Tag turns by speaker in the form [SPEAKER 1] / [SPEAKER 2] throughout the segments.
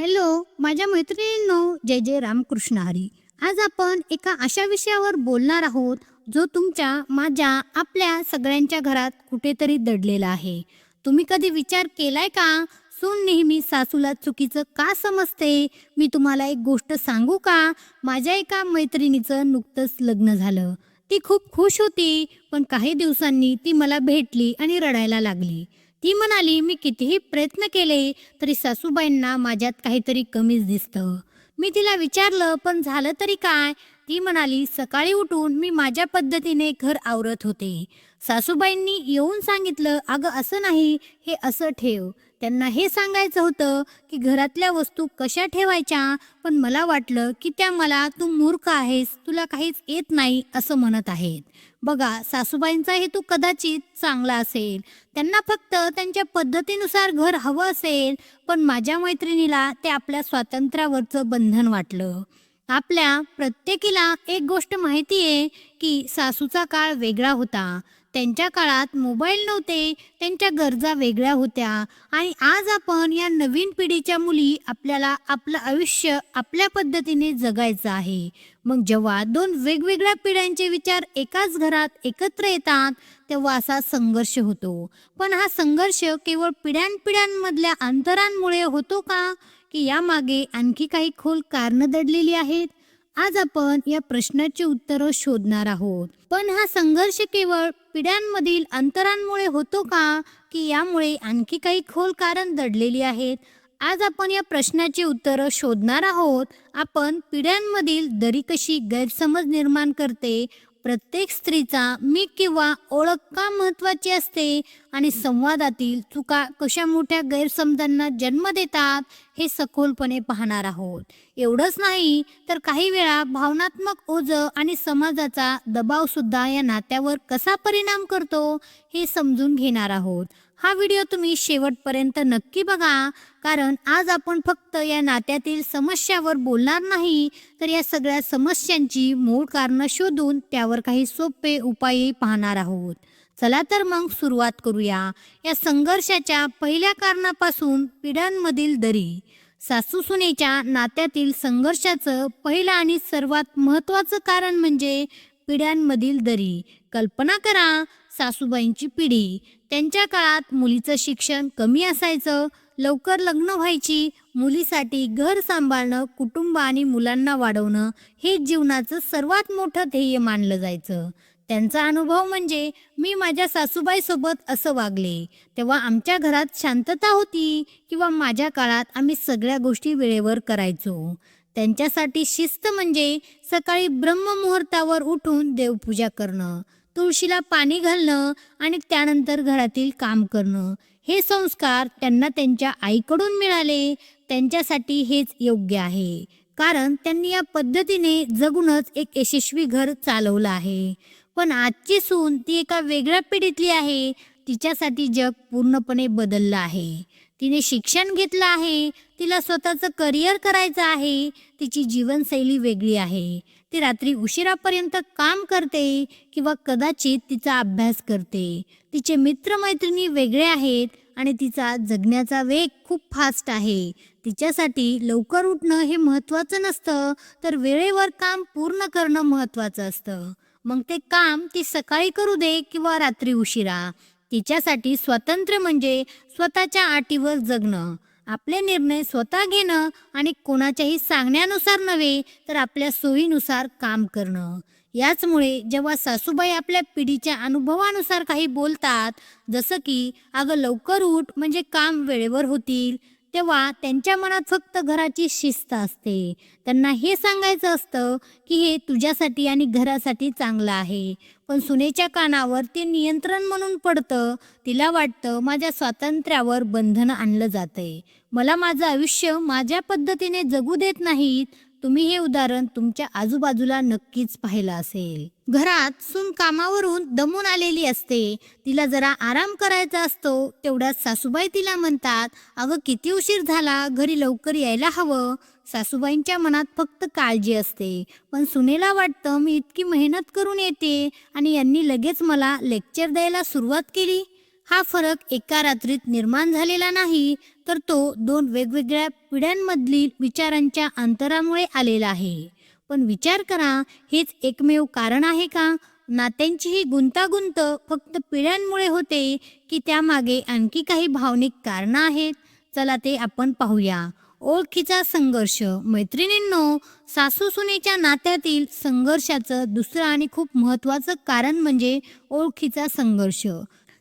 [SPEAKER 1] Hello माझ्या मैत्रिणींनो जय जय रामकृष्ण हरी. आज आपण एका अशा विषयावर बोलणार आहोत जो तुमच्या माझ्या आपल्या सगळ्यांच्या घरात कुठेतरी दडलेला आहे. तुम्ही कधी विचार केलाय का? सून नेहमी सासूला चुकीचं का समजते? मी तुम्हाला एक गोष्ट सांगू का? माझ्या एका मैत्रिणीचं नुकतंच लग्न झालं. ती खूप खुश होती पण काही दिवसांनी ती मला भेटली आणि रडायला लागली. ती म्हणाली मी कितीही प्रयत्न केले तरी सासूबाईंना माझ्यात काहीतरी कमीच दिसतं. मी तिला विचारलं पण झालं तरी काय? ती म्हणाली सकाळी उठून मी माझ्या पद्धतीने घर आवरत होते. सासूबाईंनी येऊन सांगितलं अगं असं नाही हे असं ठेव. त्यांना हे सांगायचं होतं की घरातल्या वस्तू कशा ठेवायच्या? पण मला वाटलं की त्या मला तू मूर्ख आहेस तुला काहीच येत नाही असं म्हणत आहेत. बघा सासूबाईंचा हेतू कदाचित चांगला असेल. त्यांना फक्त त्यांच्या पद्धतीनुसार घर हवं असेल पण माझ्या मैत्रिणीला ते आपल्या स्वातंत्र्यावरचं बंधन वाटलं. आपल्या प्रत्येकीला एक गोष्ट माहिती आहे की सासूचा काळ वेगळा होता. त्यांच्या काळात मोबाईल नव्हते त्यांच्या गरजा वेगळ्या होत्या आणि आज आपण या नवीन पिढीच्या मुली आपल्याला आपलं आयुष्य आपल्या पद्धतीने जगायचं आहे. मग जेव्हा दोन वेगवेगळ्या पिढ्यांचे विचार एकाच घरात एकत्र येतात तेव्हा असा संघर्ष होतो. पण हा संघर्ष केवळ पिढ्यानपिढ्यांमधल्या अंतरांमुळे होतो का? की यामागे आणखी काही खोल कारणं दडलेली आहेत? आज आपण या प्रश्नाची उत्तरं शोधणार आहोत. पण हा संघर्ष केवळ पिढ्यांमधील अंतरांमुळे होतो का? की यामुळे आणखी काही खोल कारण दडलेली आहेत? आज आपण या प्रश्नाची उत्तरं शोधणार आहोत. आपण पिढ्यांमधील दरी कशी गैरसमज निर्माण करते? प्रत्येक स्त्रीचा मी किंवा ओळख का महत्वाची असते आणि संवादातील चुका कशा मोठ्या गैरसमजांना जन्म देतात हे सखोलपणे पाहणार आहोत. एवढंच नाही तर काही वेळा भावनात्मक ओझ आणि समाजाचा दबाव सुद्धा या नात्यावर कसा परिणाम करतो हे समजून घेणार आहोत. हा व्हिडिओ तुम्ही शेवटपर्यंत नक्की बघा. कारण आज आपण फक्त या नात्यातील समस्यावर बोलणार नाही तर या सगळ्या समस्यांची मूळ कारणं शोधून त्यावर काही सोपे उपायही पाहणार आहोत. चला तर मग सुरुवात करूया. या संघर्षाच्या पहिल्या कारणापासून पिढ्यांमधील दरी. सासू सुनेच्या नात्यातील संघर्षाचं पहिलं आणि सर्वात महत्त्वाचं कारण म्हणजे पिढ्यांमधील दरी. कल्पना करा सासूबाईंची पिढी. त्यांच्या काळात मुलीचं शिक्षण कमी असायचं लवकर लग्न व्हायची मुलीसाठी घर सांभाळणं कुटुंब आणि मुलांना वाढवणं हे जीवनाचं सर्वात मोठं ध्येय मानलं जायचं. त्यांचा अनुभव म्हणजे मी माझ्या सासूबाईसोबत असं वागले. तेव्हा आमच्या घरात शांतता होती किंवा माझ्या काळात आम्ही सगळ्या गोष्टी वेळेवर करायचो. त्यांच्यासाठी शिस्त म्हणजे सकाळी ब्रह्ममुहूर्तावर उठून देवपूजा करणं तुळशीला पाणी घालणं आणि त्यानंतर घरातील काम करणं. हे संस्कार त्यांना त्यांच्या आईकडून मिळाले. त्यांच्यासाठी हेच योग्य आहे. कारण त्यांनी या पद्धतीने जगूनच एक यशस्वी घर चालवलं आहे. पण आजची सून ती एका वेगळ्या पिढीतली आहे. तिच्यासाठी जग पूर्णपणे बदललं आहे. तिने शिक्षण घेतलं आहे. तिला स्वतःचं करिअर करायचं आहे. तिची जीवनशैली वेगळी आहे. ती रात्री उशिरापर्यंत काम करते किंवा कदाचित तिचा अभ्यास करते. तिचे मित्रमैत्रिणी वेगळे आहेत. आणि तिचा जगण्याचा वेग खूप फास्ट आहे. तिच्यासाठी लवकर उठणं हे महत्त्वाचं नसतं तर वेळेवर काम पूर्ण करणं महत्त्वाचं असतं. मग ते काम ती सकाळी करू दे किंवा रात्री उशिरा. तिच्यासाठी स्वातंत्र्य म्हणजे स्वतःच्या आटीवर जगणं. आपले निर्णय स्वतः घेणं आणि कोणाच्याही सांगण्यानुसार नव्हे तर आपल्या सोयीनुसार काम करणं. याचमुळे जेव्हा सासूबाई आपल्या पिढीच्या अनुभवानुसार काही बोलतात जसं की अगं लवकर उठ म्हणजे काम वेळेवर होतील तेव्हा त्यांच्या मनात फक्त घराची शिस्त असते. त्यांना हे सांगायचं असतं की हे तुझ्यासाठी आणि घरासाठी चांगलं आहे. पण सुनेच्या कानावर ते नियंत्रण म्हणून पडतं. तिला वाटतं माझ्या स्वातंत्र्यावर बंधन आणलं जातंय. मला माझं आयुष्य माझ्या पद्धतीने जगू देत नाहीत तुम्ही हे उदाहरण तुमच्या आजूबाजूला नक्कीच पाहिलं असेल. घरात सून कामावरून दमून आलेली असते. तिला जरा आराम करायचा असतो. तेवढ्यात सासूबाई तिला म्हणतात अगं किती उशीर झाला. घरी लवकर यायला हवं. सासूबाईंच्या मनात फक्त काळजी असते. पण सुनेला वाटतं मी इतकी मेहनत करून येते आणि यांनी लगेच मला लेक्चर द्यायला सुरुवात केली. हा फरक एका रात्रीत निर्माण झालेला नाही. तर तो दोन वेगवेगळ्या पिढ्यांमधील विचारांच्या अंतरामुळे आलेला आहे. पण विचार करा हेच एकमेव कारण आहे का? नात्यांची ही गुंतागुंत फक्त पिढ्यांमुळे होते की त्यामागे आणखी काही भावनिक कारणं आहेत? चला ते आपण पाहूया. ओळखीचा संघर्ष. मैत्रिणींनो सासू सुनेच्या नात्यातील संघर्षाचं दुसरं आणि खूप महत्त्वाचं कारण म्हणजे ओळखीचा संघर्ष.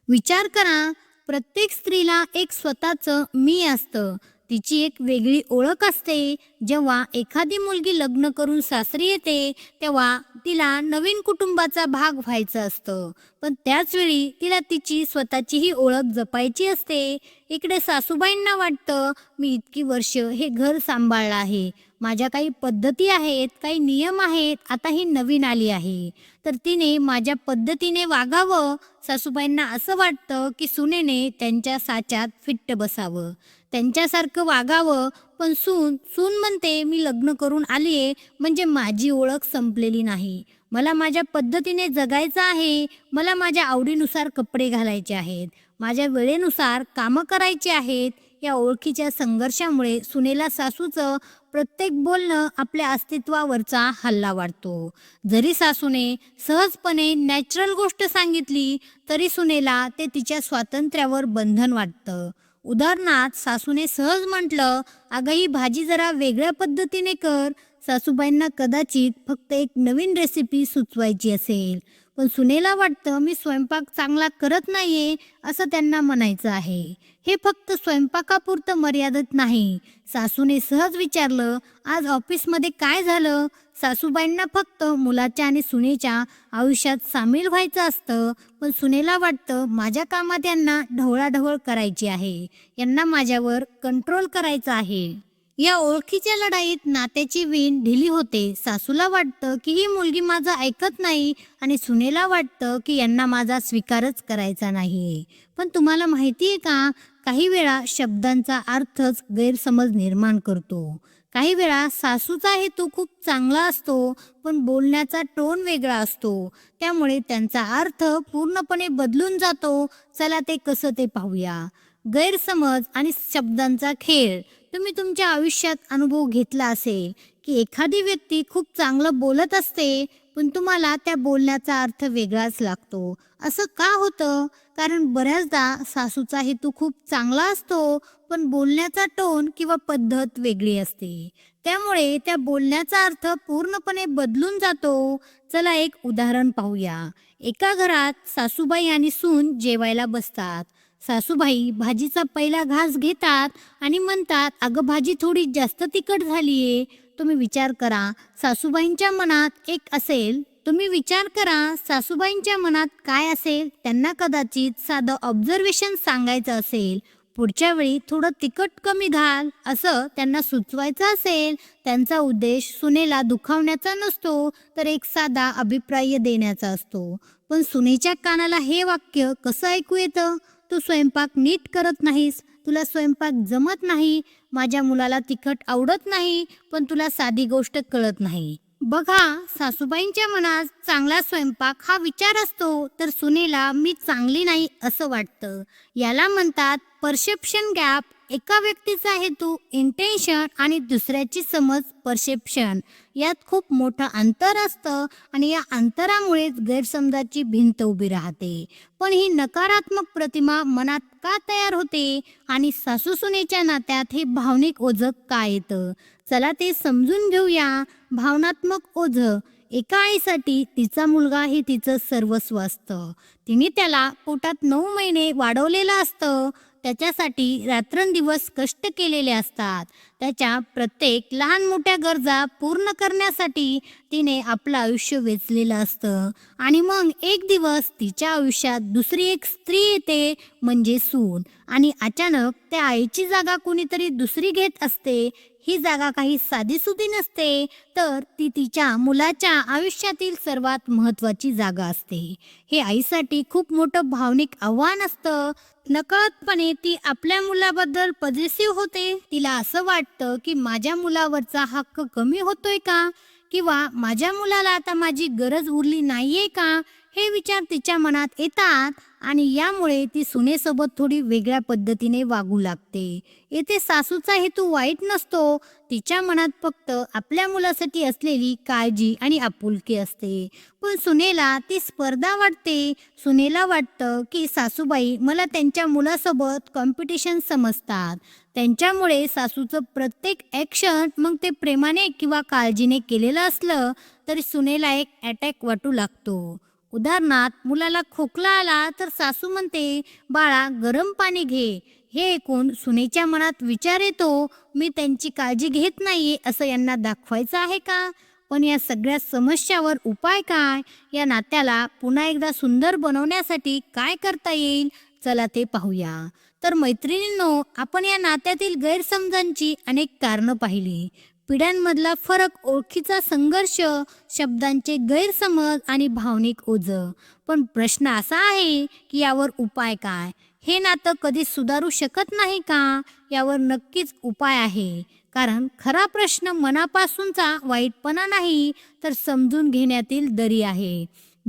[SPEAKER 1] विचार करा प्रत्येक स्त्रीला एक स्वतःचं मी असतं. तिची एक वेगळी ओळख असते. जेव्हा एखादी मुलगी लग्न करून सासरी येते तेव्हा तिला नवीन कुटुंबाचा भाग व्हायचं असतं. पण त्याचवेळी तिला तिची स्वतःचीही ओळख जपायची असते. इकडे सासूबाईंना वाटतं मी इतकी वर्ष हे घर सांभाळलं आहे. माझ्या काही पद्धती आहेत काही नियम आहेत आता ही नवीन आली आहे. तर तिने माझ्या पद्धतीने वागावं सासूबाईंना असं वाटतं की सुनेने त्यांच्या साच्यात फिट्ट बसावं. त्यांच्यासारखं वागावं पण सून सून म्हणते मी लग्न करून आली आहे म्हणजे माझी ओळख संपलेली नाही. मला माझ्या पद्धतीने जगायचं आहे मला माझ्या आवडीनुसार कपडे घालायचे आहेत. माझ्या वेळेनुसार कामं करायची आहेत या ओळखीच्या संघर्षामुळे सुनेला सासूचं प्रत्येक बोलणं आपल्या अस्तित्वावरचा हल्ला वाढतो जरी सासूने सहजपणे नॅचरल गोष्ट सांगितली तरी सुनेला ते तिच्या स्वातंत्र्यावर बंधन वाटतं. उदाहरणार्थ सासूने सहज म्हटलं अगं ही भाजी जरा वेगळ्या पद्धतीने कर. सासूबाईंना कदाचित फक्त एक नवीन रेसिपी सुचवायची असेल. पण सुनेला वाटतं मी स्वयंपाक चांगला करत नाहीये असं त्यांना म्हणायचं आहे. हे फक्त स्वयंपाकापुरतं मर्यादित नाही. सासूने सहज विचारलं आज ऑफिसमध्ये काय झालं? सासूबाईंना फक्त मुलाच्या आणि सुनेच्या आयुष्यात सामील व्हायचं असतं पण सुनेला वाटतं माझ्या कामात यांना ढवळाढवळ करायची आहे. यांना माझ्यावर कंट्रोल करायचं आहे. या ओळखीच्या लढाईत नात्याची वीण ढिली होते. सासूला वाटतं की ही मुलगी माझं ऐकत नाही आणि सुनेला वाटतं की यांना माझा स्वीकारच करायचा नाही पण तुम्हाला माहिती आहे का काही वेळा शब्दांचा अर्थच गैरसमज निर्माण करतो. काही वेळा सासूचा हेतू खूप चांगला असतो पण बोलण्याचा टोन वेगळा असतो. त्यामुळे त्यांचा अर्थ पूर्णपणे बदलून जातो. चला ते कसं ते पाहूया. गैरसमज आणि शब्दांचा खेळ. तुम्ही तुमच्या आयुष्यात अनुभव घेतला असेल की एखादी व्यक्ती खूप चांगलं बोलत असते पण तुम्हाला त्या बोलण्याचा अर्थ वेगळाच लागतो. असं का होतं? कारण बऱ्याचदा सासूचा हेतू खूप चांगला असतो पण बोलण्याचा टोन किंवा पद्धत वेगळी असते. त्यामुळे त्या बोलण्याचा अर्थ पूर्णपणे बदलून जातो. चला एक उदाहरण पाहूया. एका घरात सासूबाई आणि सून जेवायला बसतात. सासूबाई भाजीचा पहिला घास घेतात आणि म्हणतात अगं भाजी थोडी जास्त तिखट झालीये. तुम्ही विचार करा सासूबाईंच्या मनात एक असेल. तुम्ही विचार करा सासूबाईंच्या मनात काय असेल? त्यांना कदाचित साधं ऑब्झर्वेशन सांगायचं असेल. पुढच्या वेळी थोडं तिखट कमी घाल असं त्यांना सुचवायचं असेल. त्यांचा उद्देश सुनेला दुखावण्याचा नसतो तर एक साधा अभिप्राय देण्याचा असतो. पण सुनेच्या कानाला हे वाक्य कसं ऐकू येतं? तू स्वयंपाक नीट करत नाहीस तुला स्वयंपाक जमत नाही माझ्या मुलाला तिखट आवडत नाही पण तुला साधी गोष्ट कळत नाही. बघा सासूबाईंच्या मनात चांगला स्वयंपाक हा विचार असतो तर सुनेला मी चांगली नाही असं वाटतं. याला म्हणतात परसेप्शन गॅप एका व्यक्तीचा हेतू इंटेन्शन आणि दुसऱ्याची समज परसेप्शन यात खूप मोठं अंतर असतं आणि या अंतरामुळेच गैरसमजाची भिंत उभी राहते. पण ही नकारात्मक प्रतिमा मनात का तयार होते आणि सासू सुनेच्या नात्यात हे भावनिक ओझं का येतं? चला ते समजून घेऊया. भावनात्मक ओझं. एका आईसाठी तिचा मुलगा हे तिचं सर्वस्व असतं. तिने त्याला पोटात नऊ महिने वाढवलेलं असतं. त्याच्यासाठी रात्रंदिवस कष्ट केलेले असतात. त्याच्या प्रत्येक लहान मोठ्या गरजा पूर्ण करण्यासाठी तिने आपलं आयुष्य वेचलेलं असतं. आणि मग एक दिवस तिच्या आयुष्यात दुसरी एक स्त्री येते म्हणजे सून. आणि अचानक त्या आईची जागा कुणीतरी दुसरी घेत असते ही जागा काही साधीसुधी नसते तर ती तिच्या मुलाच्या आयुष्यातील सर्वात महत्त्वाची जागा असते. हे आईसाठी खूप मोठं भावनिक आव्हान असतं. नकळतपणे ती आपल्या मुलाबद्दल पजेसिव्ह होते. तिला असं वाटतं की माझ्या मुलावरचा हक्क कमी होतोय का? किंवा माझ्या मुलाला आता माझी गरज उरली नाहीये का? हे विचार तिच्या मनात येतात आणि यामुळे ती सुनेसोबत थोडी वेगळ्या पद्धतीने वागू लागते. येथे सासूचा हेतू वाईट नसतो. तिच्या मनात फक्त आपल्या मुलासाठी असलेली काळजी आणि आपुलकी असते. पण सुनेला ती स्पर्धा वाटते. सुनेला वाटतं की सासूबाई मला त्यांच्या मुलासोबत कॉम्पिटिशन समजतात. त्यांच्यामुळे सासूचं प्रत्येक ॲक्शन मग ते प्रेमाने किंवा काळजीने केलेलं असलं तरी सुनेला एक अटॅक वाटू लागतो. उदाहरणार्थ मुलाला खोकला आला तर सासू म्हणते बाळा गरम पाणी घे. हे ऐकून सुनेच्या मनात विचार येतो मी त्यांची काळजी घेत नाहीये असं यांना दाखवायचं आहे का? पण या सगळ्या समस्यावर उपाय काय? या नात्याला पुन्हा एकदा सुंदर बनवण्यासाठी काय करता येईल? चला ते पाहूया. तर मैत्रिणींनो आपण या नात्यातील गैरसमजांची अनेक कारणं पाहिली. पिढ्यांमधला फरक ओळखीचा संघर्ष शब्दांचे गैरसमज आणि भावनिक ओझ. पण प्रश्न असा आहे की यावर उपाय काय? हे नातं कधी सुधारू शकत नाही का? यावर नक्कीच उपाय आहे. कारण खरा प्रश्न मनापासूनचा वाईटपणा नाही तर समजून घेण्यातील दरी आहे.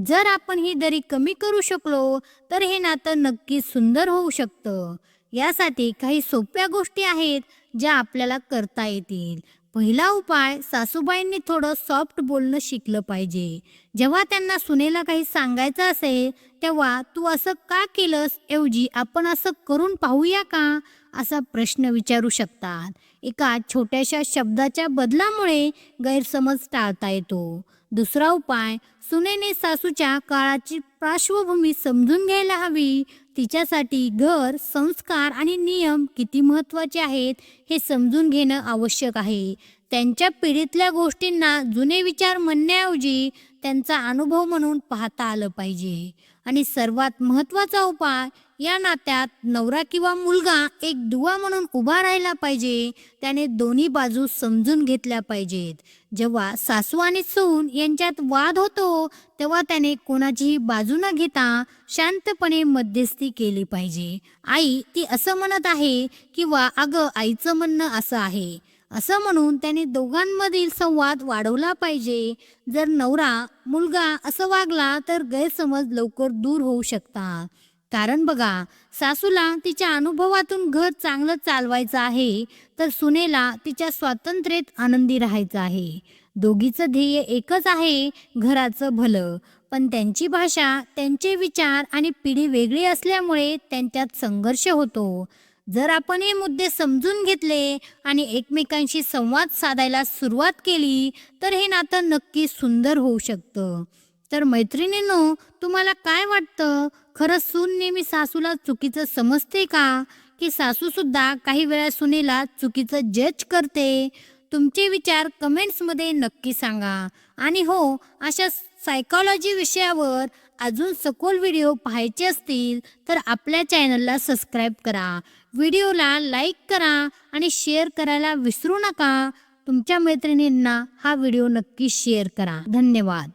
[SPEAKER 1] जर आपण ही दरी कमी करू शकलो तर हे नातं नक्कीच सुंदर होऊ शकतं. यासाठी काही सोप्या गोष्टी आहेत ज्या आपल्याला करता येतील. पहिला उपाय सासूबाईंनी थोडं सॉफ्ट बोलणं शिकलं पाहिजे. जेव्हा त्यांना सुनेला काही सांगायचं असेल तेव्हा तू असं का केलंस? ऐवजी आपण असं करून पाहूया का? असा प्रश्न विचारू शकतात. एका छोट्याशा शब्दाच्या बदलामुळे गैरसमज टाळता येतो. दुसरा उपाय सुनेने सासूच्या काळाची पार्श्वभूमी समजून घ्यायला हवी. तिच्यासाठी घर संस्कार आणि नियम किती महत्त्वाचे आहेत हे समजून घेणं आवश्यक आहे. त्यांच्या पिढीतल्या गोष्टींना जुने विचार म्हणण्याऐवजी त्यांचा अनुभव म्हणून पाहता आलं पाहिजे. आणि सर्वात महत्त्वाचा उपाय या नात्यात नवरा किंवा मुलगा एक दुवा म्हणून उभा राहिला पाहिजे त्याने दोन्ही बाजू समजून घेतल्या पाहिजेत. जेव्हा सासू आणि सून यांच्यात वाद होतो तेव्हा त्याने कोणाचीही बाजू न घेता शांतपणे मध्यस्थी केली पाहिजे. आई ती असं म्हणत आहे किंवा अगं आईचं म्हणणं असं आहे. असं म्हणून त्याने दोघांमधील संवाद वाढवला पाहिजे. जर नवरा मुलगा असं वागला तर गैरसमज लवकर दूर होऊ शकतात कारण बघा सासूला तिच्या अनुभवातून घर चांगलं चालवायचं आहे तर सुनेला तिच्या स्वातंत्र्यात आनंदी राहायचं आहे. दोघीचं ध्येय एकच आहे घराचं भलं. पण त्यांची भाषा त्यांचे विचार आणि पिढी वेगळी असल्यामुळे त्यांच्यात संघर्ष होतो. जर आपण हे मुद्दे समजून घेतले आणि एकमेकांशी संवाद साधायला सुरुवात केली तर हे नातं नक्की सुंदर होऊ शकतं. तर मैत्रिणींनो तुम्हाला काय वाटतं? खरं सून नेहमी सासूला चुकीचं समजते का? की सासूसुद्धा काही वेळा सुनेला चुकीचं जज करते? तुमचे विचार कमेंट्समध्ये नक्की सांगा. आणि हो अशा सायकॉलॉजी विषयावर अजून सखोल व्हिडिओ पाहायचे असतील तर आपल्या चॅनलला सबस्क्राईब करा. व्हिडिओला लाईक करा आणि शेअर करायला विसरू नका. तुमच्या मैत्रिणींना हा व्हिडिओ नक्की शेअर करा. धन्यवाद.